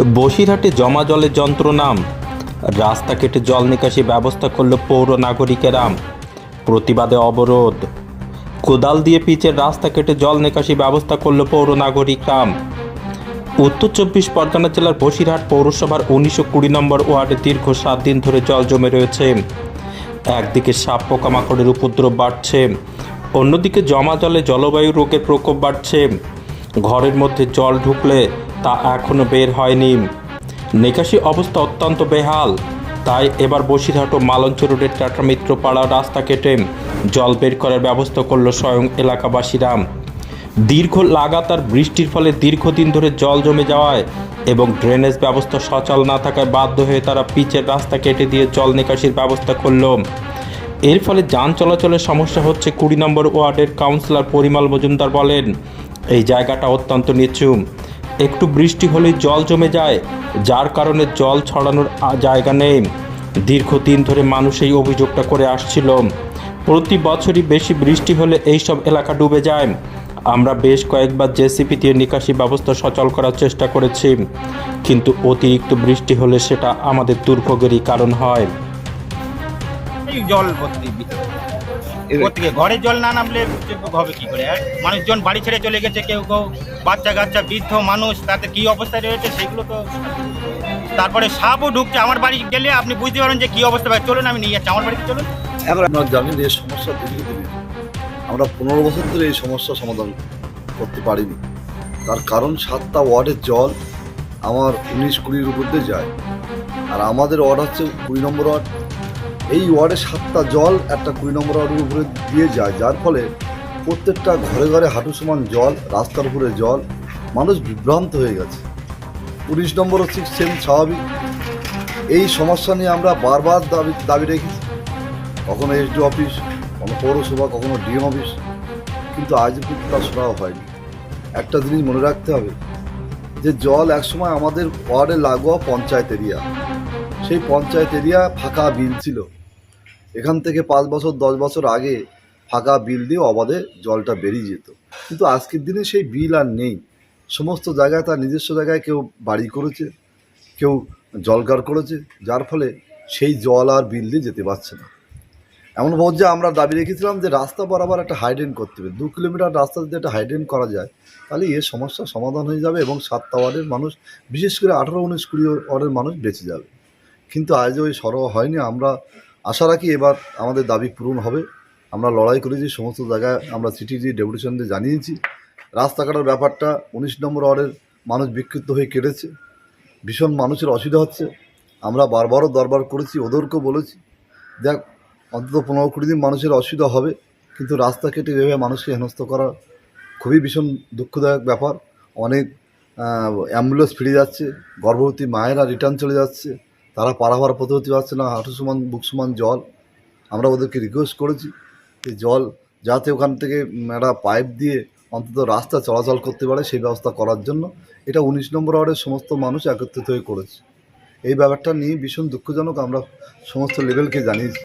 বসিরহাটে জমা জলের যন্ত্রণাম রাস্তা কেটে জল নিকাশি ব্যবস্থা করল পৌর নাগরিকেরা। প্রতিবাদে অবরোধ। কোদাল দিয়ে পিচের রাস্তা কেটে জল নিকাশি ব্যবস্থা করল পৌর নাগরিকরা। উত্তর চব্বিশ পরগনা জেলার বসিরহাট পৌরসভার উনিশশো কুড়ি নম্বর ওয়ার্ডে দীর্ঘ সাত দিন ধরে জল জমে রয়েছে। একদিকে সাপ পোকামাকড়ের উপদ্রব বাড়ছে। অন্যদিকে জমা জলে জলবায়ু রোগের প্রকোপ বাড়ছে। ঘরের মধ্যে জল ঢুকলে তা এখনও বের হয়নি। নিকাশি অবস্থা অত্যন্ত বেহাল। তাই এবার বসিরহাট ও মালঞ্চ রোডের টাটা মিত্র পাড়া রাস্তা কেটে জল বের করার ব্যবস্থা করল স্বয়ং এলাকাবাসীরা। দীর্ঘ লাগাতার বৃষ্টির ফলে দীর্ঘদিন ধরে জল জমে যাওয়ায় এবং ড্রেনেজ ব্যবস্থা সচল না থাকায় বাধ্য হয়ে তারা পিচের রাস্তা কেটে দিয়ে জল নিকাশির ব্যবস্থা করল। এর ফলে যান চলাচলের সমস্যা হচ্ছে, কুড়ি নম্বর ওয়ার্ডের কাউন্সিলর পরিমল মজুমদার বলেন, এই জায়গাটা অত্যন্ত নিচু। একটু বৃষ্টি হলেই জল জমে যায়, যার কারণে জল ছড়ানোর জায়গা নেই। দীর্ঘদিন ধরে মানুষ এই অভিযোগটা করে আসছিল। প্রতি বছরই বেশি বৃষ্টি হলে এইসব এলাকা ডুবে যায়। আমরা বেশ কয়েকবার জেসিপি দিয়ে নিকাশি ব্যবস্থা সচল করার চেষ্টা করেছি। কিন্তু অতিরিক্ত বৃষ্টি হলে সেটা আমাদের দুর্ভোগেরই কারণ হয়। জল ভর্তি প্রত্যেকে ঘরে জল না নামলে যে হবে কি করে? আর মানুষজন বাড়ি ছেড়ে চলে গেছে কেউ কেউ বাচ্চা কাচ্চা বৃদ্ধ মানুষ তাতে কি অবস্থায় রয়েছে সেগুলো তো তারপরে সাপও ঢুকছে। আমার বাড়ি গেলে আপনি বুঝতে পারেন যে কি অবস্থা। ভাই চলুন আমি নিয়ে যাচ্ছি। আমার বাড়িতে চলুন? এখন আপনারা জানেন এই সমস্যা দীর্ঘদিনের আমরা পনেরো বছর ধরে এই সমস্যার সমাধান করতে পারিনি। তার কারণ সাতটা ওয়ার্ডের জল আমার উনিশ কুড়ির উপর দিয়ে যায়। আর আমাদের ওয়ার্ড হচ্ছে কুড়ি নম্বর ওয়ার্ড। এই ওয়ার্ডে সাতটা জল, একটা কুড়ি নম্বর ওয়ার্ডের উপরে দিয়ে যায়। যার ফলে প্রত্যেকটা ঘরে ঘরে হাঁটু সমান জল, রাস্তার উপরে জল, মানুষ বিভ্রান্ত হয়ে গেছে। উনিশ নম্বর হচ্ছে সেম স্বাভাবিক। এই সমস্যা নিয়ে আমরা বারবার দাবি দাবি রেখেছি। কখনো এসডি অফিস কখনো পৌরসভা, কখনো ডিএম অফিস কিন্তু আজ কিন্তু তার শোনাও হয়নি। একটা জিনিস মনে রাখতে হবে, যে জল একসময় আমাদের ওয়ার্ডে লাগোয়া পঞ্চায়েত এরিয়া সেই পঞ্চায়েত এরিয়া ফাঁকা বিল ছিল। এখান থেকে পাঁচ বছর, দশ বছর আগে ফাঁকা বিল দিয়ে অবাধে জলটা বেরিয়ে যেত। কিন্তু আজকের দিনে সেই বিল আর নেই। সমস্ত জায়গায় তার নিজস্ব জায়গায় কেউ বাড়ি করেছে, কেউ জলকার করেছে, যার ফলে সেই জল আর বিল দিয়ে যেতে পারছে না। এমন পর্যায়ে আমরা দাবি রেখেছিলাম যে রাস্তা বরাবর একটা হাইড্রেন করতে হবে। দু কিলোমিটার রাস্তা যদি একটা হাইড্রেন করা যায়, তাহলে এর সমস্যার সমাধান হয়ে যাবে এবং সাতটা ওয়ার্ডের মানুষ, বিশেষ করে আঠারো, উনিশ, কুড়ি ওয়ার্ডের মানুষ বেঁচে যাবে। কিন্তু আজ ওই সরব হয়নি। আমরা আশা রাখি এবার আমাদের দাবি পূরণ হবে। আমরা লড়াই করেছি, সমস্ত জায়গায় আমরা চিঠি দিয়ে ডেপুটেশন দিয়ে জানিয়েছি। রাস্তা কাটার ব্যাপারটা উনিশ নম্বর ওয়ার্ডের মানুষ বিক্ষিপ্ত হয়ে কেটেছে। ভীষণ মানুষের অসুবিধা হচ্ছে। আমরা বারবারও দরবার করেছি, ওদেরকেও বলেছি, দেখ, অন্তত পনেরো কুড়ি দিন মানুষের অসুবিধা হবে, কিন্তু রাস্তা কেটে এভাবে মানুষকে হেনস্থ করা খুবই ভীষণ দুঃখদায়ক ব্যাপার। অনেক অ্যাম্বুলেন্স ফিরে যাচ্ছে, গর্ভবতী মায়েরা রিটার্ন চলে যাচ্ছে। তারা পারাবার পথে হতে পারছে না, হাঁটু সমান, বুক সমান জল। আমরা ওদেরকে রিকোয়েস্ট করেছি এই জল যাতে ওখান থেকে একটা পাইপ দিয়ে অন্তত রাস্তা চলাচল করতে পারে সেই ব্যবস্থা করার জন্য। এটা উনিশ নম্বর ওয়ার্ডের সমস্ত মানুষ একত্রিত হয়ে করেছে। এই ব্যাপারটা নিয়ে ভীষণ দুঃখজনক আমরা সমস্ত লেভেলকে জানিয়েছি।